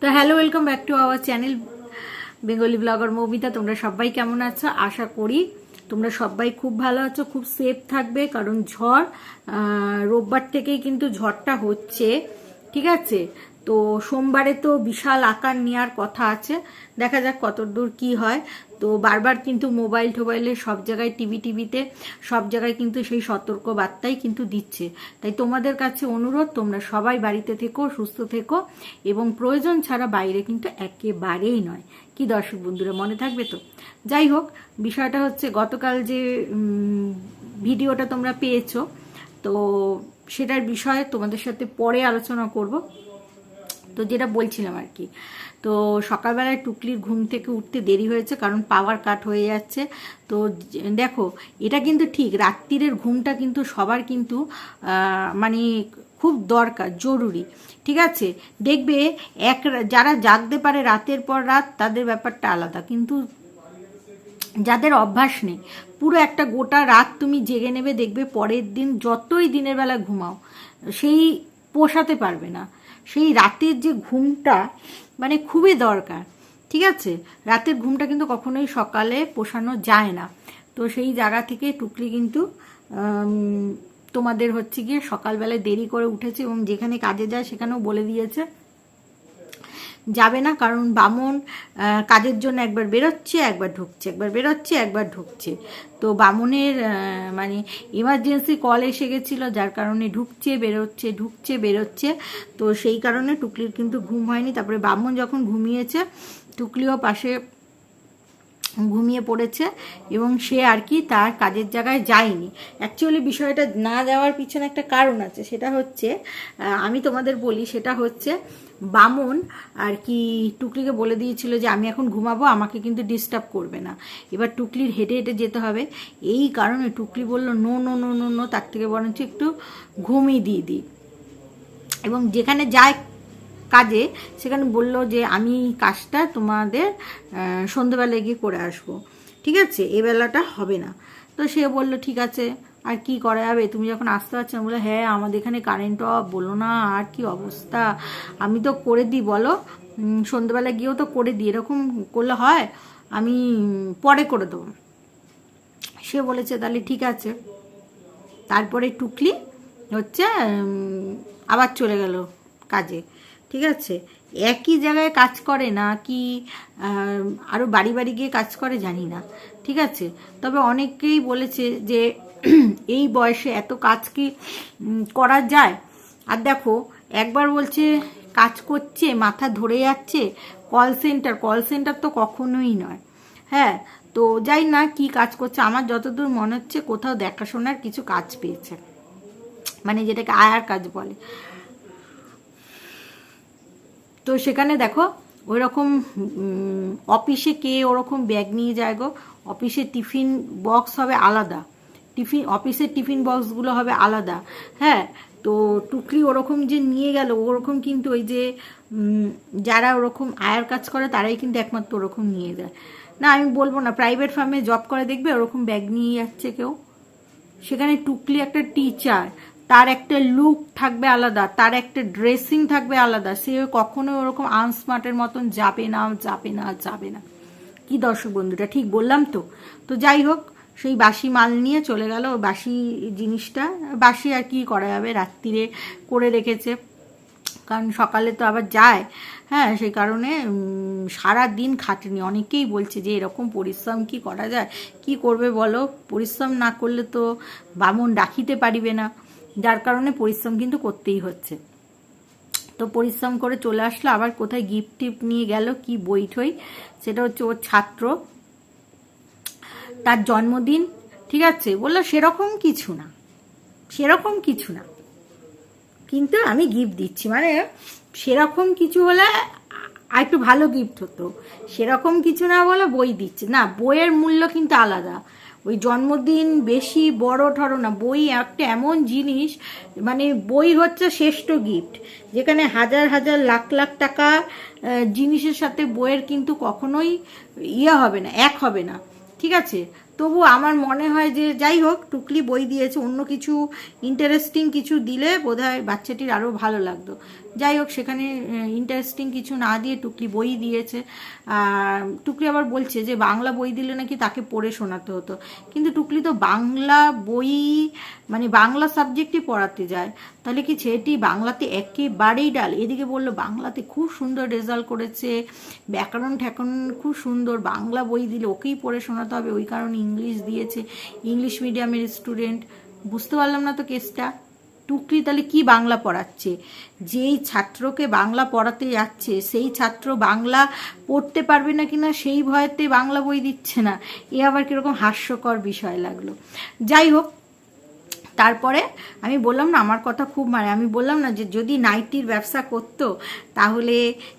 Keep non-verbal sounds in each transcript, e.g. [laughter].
তো hello welcome back to our channel Bengali blogger Moumita তোমরা সবাই কেমন আছো? আশা করি তোমরা সবাই খুব ভালো আছো, খুব সেফ থাকবে, কারণ ঝড় রোববার থেকেই কিন্তু ঝড়টা হচ্ছে, ঠিক আছে? তো সোমবারে তো বিশাল আকার নেওয়ার কথা আছে। দেখা যাক কত দূর কি হয়। তো বারবার কিন্তু মোবাইল টোবাইলে সব জায়গায় টিভি টিভিতে সব জায়গায় কিন্তু সেই সতর্ক বার্তাই কিন্তু দিচ্ছে। তাই তোমাদের কাছে অনুরোধ, তোমরা সবাই বাড়িতে থেকো, সুস্থ থেকো এবং প্রয়োজন ছাড়া বাইরে কিন্তু একেবারেই নয়। কি দর্শক বন্ধুরা, মনে থাকবে তো? যাই হোক, বিষয়টা হচ্ছে গতকাল যে ভিডিওটা তোমরা পেয়েছ, তো সেটার বিষয়ে তোমাদের সাথে পরে আলোচনা করব। তো যেটা বলছিলাম আর কি। তো সকালবেলায় টুকলির ঘুম থেকে উঠতে দেরি হয়েছে কারণ পাওয়ার কাট হয়ে যাচ্ছে। তো দেখো, এটা কিন্তু ঠিক, রাত্রিরের ঘুমটা কিন্তু সবার কিন্তু মানে খুব দরকার, জরুরি। ঠিক আছে? দেখবে এক যারা জাগতে পারে রাতের পর রাত, তাদের ব্যাপারটা আলাদা। কিন্তু যাদের অভ্যাস নেই, পুরো একটা গোটা রাত তুমি জেগে নেবে, দেখবে পরের দিন যতই দিনের বেলা ঘুমাও, সেই পোষাতে পারবে না। সেই রাতের যে ঘুমটা মানে খুবই দরকার, ঠিক আছে? রাতের ঘুমটা কিন্তু কখনোই সকালে পোষানো যায় না। তো সেই জায়গা থেকে টুকলি কিন্তু তোমাদের হচ্ছে গিয়ে সকালবেলায় দেরি করে উঠেছে এবং যেখানে কাজে যায় সেখানেও বলে দিয়েছে। যাবে না, কারণ বামন কাজের জন্য একবার বেরোচ্ছে, একবার ঢুকছে, একবার বেরোচ্ছে, একবার ঢুকছে। তো বামনের মানে ইমার্জেন্সি কল এসে গেছিল, যার কারণে ঢুকছে, বেরোচ্ছে ঢুকছে, বেরোচ্ছে। তো সেই কারণে টুকলির কিন্তু ঘুম হয়নি। তারপরে বামন যখন ঘুমিয়েছে, টুকলিও পাশে ঘুমিয়ে পড়েছে এবং সে আর কি তার কাজের জায়গায় যায়নি। অ্যাকচুয়ালি বিষয়টা না যাওয়ার পিছনে একটা কারণ আছে, সেটা হচ্ছে আমি তোমাদের বলি সেটা হচ্ছে, বামন আর কি টুকলিকে বলে দিয়েছিল যে আমি এখন ঘুমাবো, আমাকে কিন্তু ডিস্টার্ব করবে না। এবার টুকলির হেঁটে হেঁটে যেতে হবে। এই কারণে টুকলি বলল, no no no no no. তার থেকে বরঞ্চ একটু ঘুমিয়ে দিয়ে দিই। এবং যেখানে যায় কাজে, সেখানে বলল যে, আমি কাজটা তোমাদের সন্ধ্যেবেলায় গিয়ে করে আসব। ঠিক আছে? এ বেলাটা হবে না। তো সে বলল, ঠিক আছে, আর কি করা যাবে? তুমি যখন আসতে পারছ না? বলে হ্যাঁ আমাদের এখানে কারেন্ট অফ বলো না, আর কি অবস্থা? আমি তো করে দিই, বলো। সন্ধ্যেবেলা গিয়েও তো করে দিই, এরকম করলে হয়? আমি পরে করে দেবো। সে বলেছে, তাহলে ঠিক আছে। তারপরে টুকলি হচ্ছে আবার চলে গেল কাজে। ঠিক আছে? একই জায়গায় কাজ করে না কি আরও বাড়ি বাড়ি গিয়ে কাজ করে জানি না। ঠিক আছে? তবে অনেকেই বলেছে যে [clears throat] এই বয়সে এত কাজ কি করা যায়? আর দেখো, একবার বলছে, কাজ করছে, মাথা ধরে যাচ্ছে কল সেন্টার কল সেন্টার তো কখনোই নয়। হ্যাঁ তো যাই না কি কাজ করছে, আমার যতদূর মনে হচ্ছে কোথাও দেখাশোনার কিছু কাজ পেয়েছে। মানে যেটাকে আয়ার কাজ বলে। তো সেখানে দেখো ওই রকম অফিসে কে ওরকম ব্যাগ নিয়ে যায় গো? অফিসে টিফিন বক্স হবে আলাদা। টিফিন, অফিসের টিফিন বক্সগুলো হবে আলাদা। হ্যাঁ তো টুকরি ওরকম যে নিয়ে গেল, ওরকম কিন্তু ওই যে যারা ওরকম আয়ার কাজ করে, তারাই কিন্তু একমাত্র ওরকম নিয়ে যায়। না, আমি বলব না প্রাইভেট ফার্মে জব করে দেখবে, ওরকম ব্যাগ নিয়ে যাচ্ছে কেউ। সেখানে টুকলি একটা টিচার তার একটা লুক থাকবে আলাদা, তার একটা ড্রেসিং থাকবে আলাদা। সে কখনো ওরকম আনস্মার্টের মতন যাবে না যাবে না যাবে না। কি দর্শক বন্ধুটা ঠিক বললাম তো? তো যাই হোক, সেই বাসি মাল নিয়ে চলে গেল বাসি জিনিসটা। বাসি আর কি করা যাবে? রাত্রিরে করে রেখেছে। কারণ সকালে তো আবার যায়। হ্যাঁ সেই কারণে সারা দিন খাটেনি। অনেকেই বলছে যে, এরকম পরিশ্রম কি করা যায়? কি করবে বলো? পরিশ্রম না করলে তো বামন ডাকিতে পারিবে না। যার কারণে পরিশ্রম কিন্তু করতেই হচ্ছে। তো পরিশ্রম করে চলে আসলো, আবার কোথায় গিফট টিফট নিয়ে গেল, কি বই ঠই সেটা হচ্ছে ওর ছাত্র। তার জন্মদিন, ঠিক আছে? বলল সেরকম কিছু না, সেরকম কিছু না। কিন্তু আমি গিফট দিচ্ছি মানে সেরকম কিছু হলে আর একটু ভালো গিফট হতো। সেরকম কিছু না বলে বই দিচ্ছে। না, বইয়ের মূল্য কিন্তু আলাদা। ওই জন্মদিন বেশি বড় ঠড়ো না। বই একটা এমন জিনিস মানে বই হচ্ছে শ্রেষ্ঠ গিফট যেখানে হাজার হাজার লাখ লাখ টাকা জিনিসের সাথে বইয়ের কিন্তু কখনোই ইয়ে হবে না, এক হবে না। ঠিক আছে? তবু আমার মনে হয় যে যাই হোক, টুকলি বই দিয়েছে। অন্য কিছু ইন্টারেস্টিং কিছু দিলে বোধহয় বাচ্চাটির আরও ভালো লাগতো। যাই হোক, সেখানে ইন্টারেস্টিং কিছু না দিয়ে টুকলি বই দিয়েছে। টুকলি আবার বলছে যে, বাংলা বই দিলে নাকি তাকে পড়ে শোনাতে হতো। কিন্তু টুকলি তো বাংলা বই মানে বাংলা সাবজেক্টই পড়াতে যায়। তাহলে কি ছেলেটি বাংলাতে একেবারেই ডাল? এদিকে বলল, বাংলাতে খুব সুন্দর রেজাল্ট করেছে। ব্যাকরণ ঠ্যাকরণ খুব সুন্দর। বাংলা বই দিলে ওকেই পড়ে শোনাতে হবে। ওই কারণে ইংলিশ দিয়েছে। ইংলিশ মিডিয়ামের স্টুডেন্ট বুঝতে পারলাম না তো কেসটা টুকরি, তাহলে কি বাংলা পড়াচ্ছে? যেই ছাত্রকে বাংলা পড়াতে যাচ্ছে, সেই ছাত্র বাংলা পড়তে পারবে না কিনা, সেই ভয়েতে বাংলা বই দিচ্ছে না, এ আবার কীরকম হাস্যকর বিষয় লাগল। যাই হোক তারপরে আমি বললাম না, আমার কথা খুব মানে আমি বললাম না যে যদি নাইটির ব্যবসা করতো, তাহলে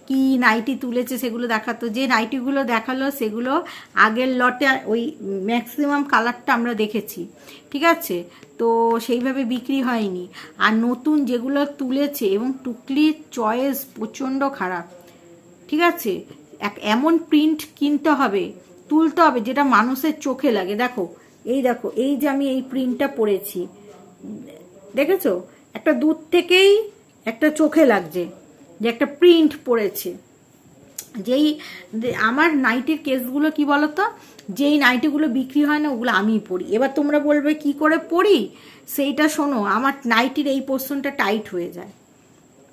কি নাইটি তুলেছে সেগুলো দেখাতো। যে নাইটিগুলো দেখাল সেগুলো আগের লটে ওই ম্যাক্সিমাম কালারটা আমরা দেখেছি, ঠিক আছে? তো সেইভাবে বিক্রি হয়নি। আর নতুন যেগুলো তুলেছে এবং টুকলির চয়েস প্রচণ্ড খারাপ, ঠিক আছে? এক এমন প্রিন্ট কিনতে হবে, তুলতে হবে যেটা মানুষের চোখে লাগে। দেখো, এই দেখো, এই যে আমি এই প্রিন্টটা পরেছি দেখেছ? একটা দূর থেকেই একটা চোখে লাগছে যে একটা প্রিন্ট পড়েছে। যেই আমার নাইটির কেসগুলো কি বলতো? যেই নাইটিগুলো বিক্রি হয় না, ওগুলো আমিই পড়ি এবার তোমরা বলবে, কি করে পড়ি সেইটা শোনো, আমার নাইটির এই পোর্শনটা টাইট হয়ে যায়।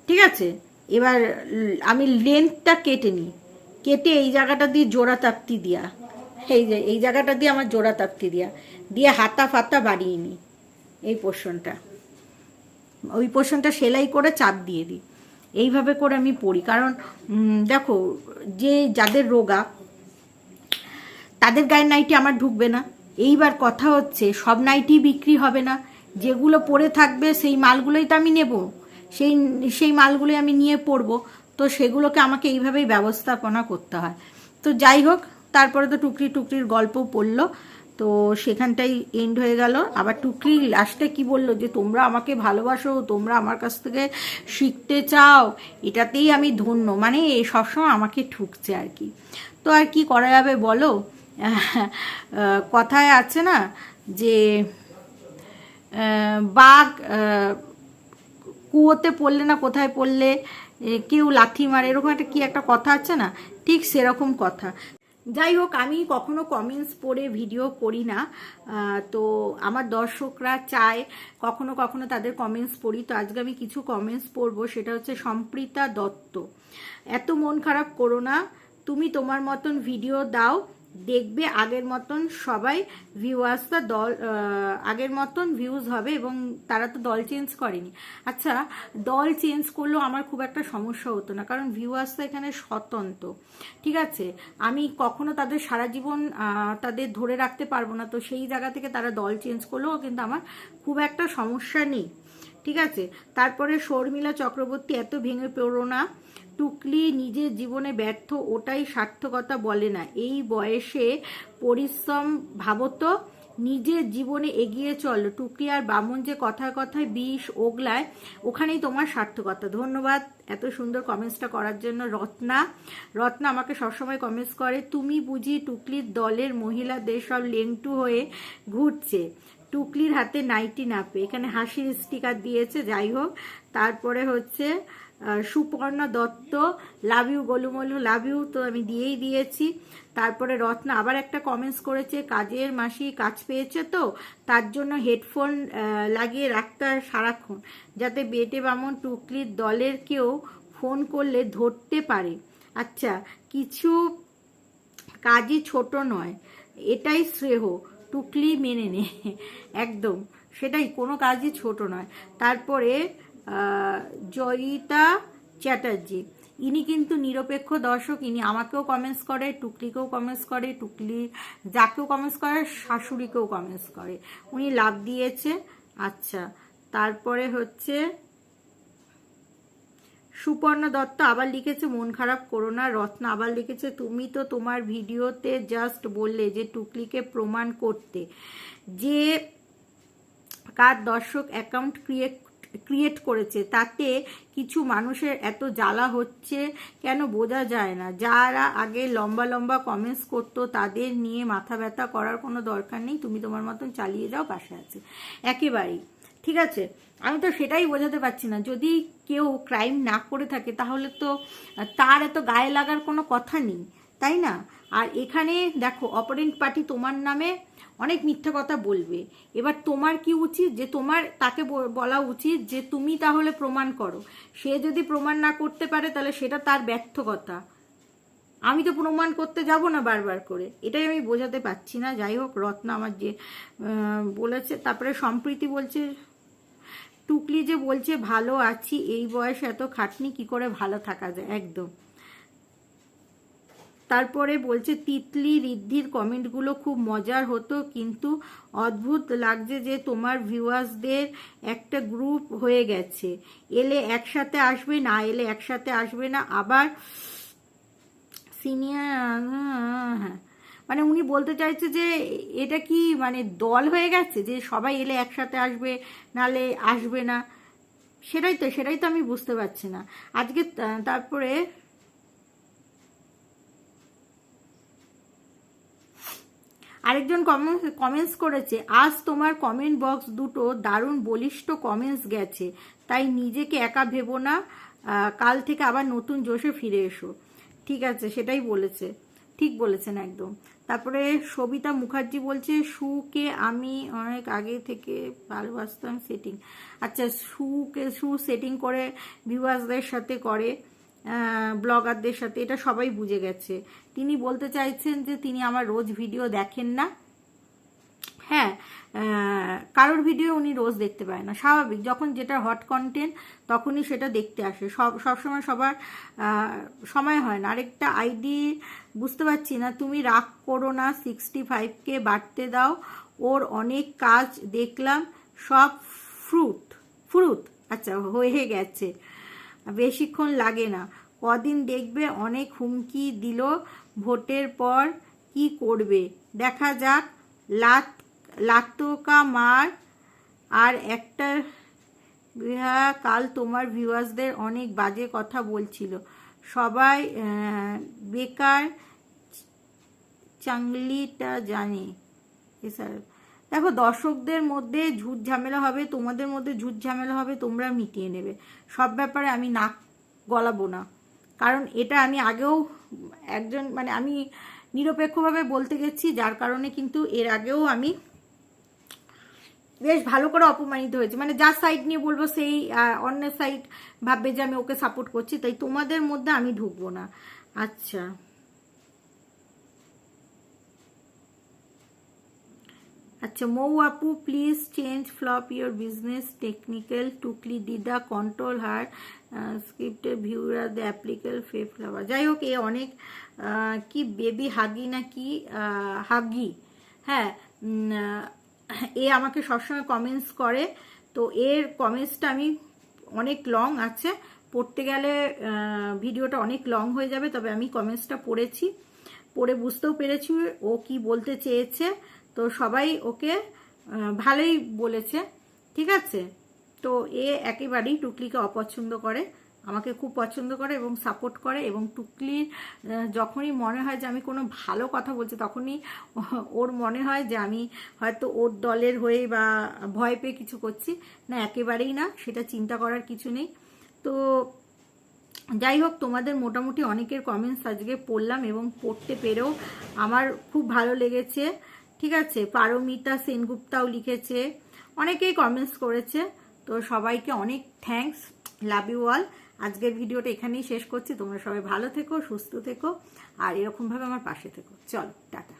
ঠিক আছে? এবার আমি লেন্থটা কেটে নিই। কেটে এই জায়গাটা দিয়ে জোড়া তাপ্তি দিয়া। এই যে, এই জায়গাটা দিয়ে আমার জোড়া তাপ্তি দিয়া। দিয়ে হাতা ফাতা বাড়িয়ে নিই। এই পোর্শনটা। ওই পোর্শনটা সেলাই করে চাপ দিয়ে দিই। এইভাবে করে আমি পড়ি কারণ দেখো, যে যাদের রোগা, তাদের গায়ের নাইটি আমার ঢুকবে না। এইবার কথা হচ্ছে, সব নাইটি বিক্রি হবে না। যেগুলো পরে থাকবে, সেই মালগুলোই তো আমি নেব। সেই সেই মালগুলোই আমি নিয়ে পরবো। তো সেগুলোকে আমাকে এইভাবেই ব্যবস্থাপনা করতে হয়। তো যাই হোক, তারপরে তো টুকরি টুকরির গল্প পড়ল। তো সেখানটাই এন্ড হয়ে গেল। আবার টুকরি লাস্টে কি বলল? যে, তোমরা আমাকে ভালোবাসো, তোমরা আমার কাছ থেকে শিখতে চাও। এটাতেই আমি ধন্য। মানে এ সবসময় আমাকে ঠুকছে আর কি। তো আর কি করা যাবে বলো? কথায় আছে না যে বাঘ কুয়োতে পড়লে না কোথায় পড়লে? কেউ লাথি মারে, এরকম একটা কি একটা কথা আছে না? ঠিক সেরকম কথা। যাই হোক আমি কখনো কমেন্টস পড়ে ভিডিও করি না। তো আমার দর্শকরা চায় কখনো কখনো তাদের কমেন্টস পড়ি। তো আজকে আমি কিছু কমেন্টস পড়ব, সেটা হচ্ছে সম্প্রীতা দত্ত। এত মন খারাপ করো না, তুমি তোমার মতন ভিডিও দাও। দেখবে আগের মতন সবাই ভিউয়ার্সটা দল আগের মতন ভিউজ হবে এবং তারা তো দল চেঞ্জ করেনি। আচ্ছা দল চেঞ্জ করলেও আমার খুব একটা সমস্যা হতো না, কারণ ভিউয়ার্সটা এখানে স্বতন্ত্র। ঠিক আছে, আমি কখনো তাদের সারা জীবন তাদের ধরে রাখতে পারব না, তো সেই জায়গা থেকে তারা দল চেঞ্জ করলেও কিন্তু আমার খুব একটা সমস্যা নেই। ঠিক আছে, তারপরে শর্মিলা চক্রবর্তী এত ভেঙে পড়ো না টুকলি নিজের জীবনে ব্যর্থ, ওটাই সার্থকতা বলে না। এই বয়সে পরিশ্রম ভাবত নিজের জীবনে এগিয়ে চল। টুকলি আর বামন যে কথায় কথায় বিষ ওগলায়, ওখানেই তোমার সার্থকতা। ধন্যবাদ এত সুন্দর কমেন্টসটা করার জন্য, রত্না। রত্না আমাকে সবসময় কমেন্টস করে, তুমি বুঝি টুকলির দলের মহিলাদের সব লেংটু হয়ে ঘুরছে। টুকলির হাতে নাইটি নাপে। এখানে হাসির স্টিকার দিয়েছে, যাই হোক। তারপরে হচ্ছে সুপর্ণা দত্ত লাভ ইউ গোলুমলু লাভ ইউ তো আমি দিয়েই দিয়েছি। তারপরে রত্না আবার একটা কমেন্টস করেছে, কাজের মাসি কাজ পেয়েছে তো, তার জন্য হেডফোন লাগিয়ে রাখতে হয় সারাক্ষণ, যাতে বেটে বামন টুকলির দলের কেউ ফোন করলে ধরতে পারে। আচ্ছা কিছু কাজই ছোট নয়, এটাই শ্রেয়, টুকলি মেনে নে, একদম, সেটাই, কোনো কাজই ছোট নয়। তারপরে জয়িতা চ্যাটার্জি। ইনি কিন্তু নিরপেক্ষ দর্শক, ইনি আমাকেও কমেন্টস করে, টুকলিকেও কমেন্টস করে, টুকলি যাকেও কমেন্টস করে, শাশুড়িকেও কমেন্টস করে। উনি লাভ দিয়েছে। আচ্ছা তারপরে হচ্ছে সুপর্ণা দত্ত আবার লিখেছে, মন খারাপ করো না, রত্না আবার লিখেছে, তুমি তো তোমার ভিডিওতে জাস্ট বললে যে টুকলিকে প্রমাণ করতে। যে কার দর্শক অ্যাকাউন্ট ক্রিয়েট ক্রিয়েট করেছে, তাতে কিছু মানুষের এত জ্বালা হচ্ছে কেন বোঝা যায় না। যারা আগে লম্বা লম্বা কমেন্টস করতো, তাদের নিয়ে মাথা ব্যথা করার কোনো দরকার নেই। তুমি তোমার মতন চালিয়ে যাও, পাশে আছে। একেবারেই। ঠিক আছে? আমি তো সেটাই বোঝাতে পারছি না। যদি কেউ ক্রাইম না করে থাকে, তাহলে তো তার এত গায়ে লাগার কোনো কথা নেই। তাই না? আর এখানে দেখো অপারেন্ট পার্টি তোমার নামে অনেক মিথ্যা কথা বলবে। এবার তোমার কি উচিত? যে তোমার, তাকে বলা উচিত যে তুমি তাহলে প্রমাণ করো। সে যদি প্রমাণ না করতে পারে, তাহলে সেটা তার ব্যর্থকতা। আমি তো প্রমাণ করতে যাব না বারবার করে। এটাই আমি বোঝাতে পারছি না। যাই হোক, রত্না আমার যে বলেছে, তারপরে সম্প্রীতি বলছে, টুকলি যে বলছে, ভালো আছি, এই বয়সে এত খাটনি, কি করে ভালো থাকা যায়? একদম। তারপরে বলছে, তিতলি রিদ্ধির কমেন্টগুলো খুব মজার হতো, কিন্তু অদ্ভুত লাগছে যে তোমার ভিউয়ার্সদের একটা গ্রুপ হয়ে গেছে। এলে একসাথে আসবে না, এলে একসাথে আসবে না, আবার সিনিয়র হ্যাঁ। মানে উনি বলতে চাইছে যে, এটা কি মানে দল হয়ে গেছে যে সবাই এলে একসাথে আসবে, নালে আসবে না? সেটাই তো সেটাই তো আমি বুঝতে পারছি না। আজকে তারপরে আরেকজন কমেন্টস করেছে, আজ তোমার কমেন্ট বক্স দুটো দারুণ বলিষ্ঠ কমেন্টস গেছে, তাই নিজেকে একা ভেবো না কাল থেকে আবার নতুন জোশে ফিরে এসো। ঠিক আছে, সেটাই বলেছে, ঠিক বলেছেন একদম। তারপরে সবিতা মুখার্জি বলছে, সুকে আমি অনেক আগে থেকে ভালোবাসতাম সেটিং আচ্ছা সুকে, সু সেটিং করে ভিউয়ার্সদের সাথে করে ব্লগারদের সাথে, এটা সবাই বুঝে গেছে। তিনি বলতে চাইছেন যে, তিনি আমার রোজ ভিডিও দেখেন না। হ্যাঁ কারোর ভিডিও উনি রোজ দেখতে পায় না। স্বাভাবিক, যখন যেটা হট কন্টেন্ট তখনই সেটা দেখতে আসে। সব, সবসময় সবার সময় হয় না। আরেকটা আইডি বুঝতে পারছি না, তুমি রাগ করো না সিক্সটি ফাইভকে বাড়তে দাও। ওর অনেক কাজ দেখলাম, সব ফ্রুট ফ্রুট আচ্ছা হয়ে গেছে। বেশিক্ষণ লাগে না। কদিন দেখবে অনেক হুমকি দিল ভোটের পর কি করবে। দেখা যাক, লাত, লাতকা মার আর একটা কাল তোমার ভিউয়ার্সদের অনেক বাজে কথা বলছিল। সবাই বেকার, চাংলিটা জানে। এছাড়া দেখো, দর্শকদের মধ্যে ঝুট ঝামেলা হবে, তোমাদের মধ্যে ঝুট ঝামেলা হবে, তোমরা মিটিয়ে নেবে। সব ব্যাপারে আমি নাক গলাবো না। কারণ এটা আমি আগেও একজন মানে আমি নিরপেক্ষভাবে বলতে গেছি, যার কারণে কিন্তু এর আগেও আমি বেশ ভালো করে অপমানিত হয়েছে। মানে যার সাইড নিয়ে বলব, সেই অন্য সাইড ভাববে যে আমি ওকে সাপোর্ট করছি। তাই তোমাদের মধ্যে আমি ঢুকবো না। আচ্ছা। আচ্ছা মৌ আপু please change flop your business technical Tukli দিদা কন্ট্রোল হার স্ক্রিপ্টের ভিউরা দ্য অ্যাপ্লিকেল ফে ফ্লাওয়ার যাই হোক এ অনেক কি বেবি হাগি না কি হাগি হ্যাঁ এ আমাকে সবসময় কমেন্টস করে তো এর কমেন্টসটা আমি অনেক লং আছে পড়তে গেলে ভিডিওটা অনেক লং হয়ে যাবে তবে আমি কমেন্টসটা পড়েছি পড়ে বুঝতেও পেরেছি ও কি বলতে চেয়েছে তো সবাই ওকে ভালোই বলেছে, ঠিক আছে? তো এ একেবারেই টুকলিকে অপছন্দ করে, আমাকে খুব পছন্দ করে এবং সাপোর্ট করে এবং টুকলির যখনই মনে হয় যে আমি কোনো ভালো কথা বলছি, তখনই [laughs] ওর মনে হয় যে আমি হয়তো ওর দলের হয়ে বা ভয় পেয়ে কিছু করছি। না, একেবারেই না, সেটা চিন্তা করার কিছু নেই। তো যাই হোক, তোমাদের মোটামুটি অনেকের কমেন্টস আজকে পড়লাম এবং পড়তে পেরেও আমার খুব ভালো লেগেছে। ঠিক আছে, পারমিতা সেনগুপ্তাও লিখেছে, অনেকেই কমেন্টস করেছে, তো সবাইকে অনেক থ্যাংকস লাভ ইউ অল আজকের ভিডিওটা এখানেই শেষ করছি, তোমরা সবাই ভালো থেকো, সুস্থ থেকো, আর এরকমভাবে আমার পাশে থেকো। চল, টাটা।